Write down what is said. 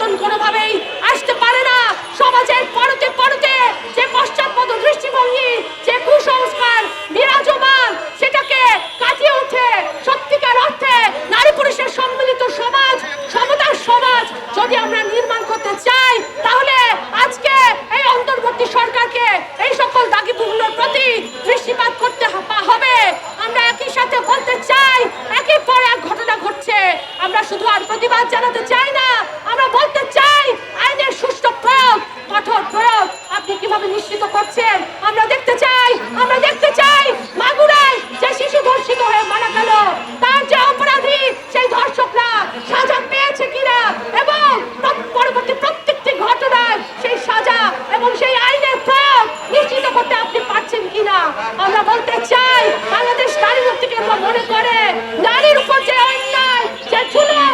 পরিবর্তন কোনোভাবেই প্রতিবাদ জানাতে চাই না, আমরা বলতে চাই, আইনের সুষ্ঠু প্রয়োগ, কঠোর প্রয়োগ, আপনি কীভাবে নিশ্চিত করছেন? আমরা দেখতে চাই, আমরা দেখতে চাই, মাগুরায় যে শিশু ধর্ষিত হয়ে মারা গেল, তার যে অপরাধী, সেই ধর্ষকরা সাজা পেয়েছে কিনা? এবং পরবর্তী প্রত্যেকটি ঘটনায় সেই সাজা এবং সেই আইনের প্রয়োগ নিশ্চিত করতে আপনি পারছেন কিনা? আমরা বলতে চাই, বাংলাদেশ নারী মুক্তি কেন্দ্র মনে করে, নারীর উপর যে অন্যায় যে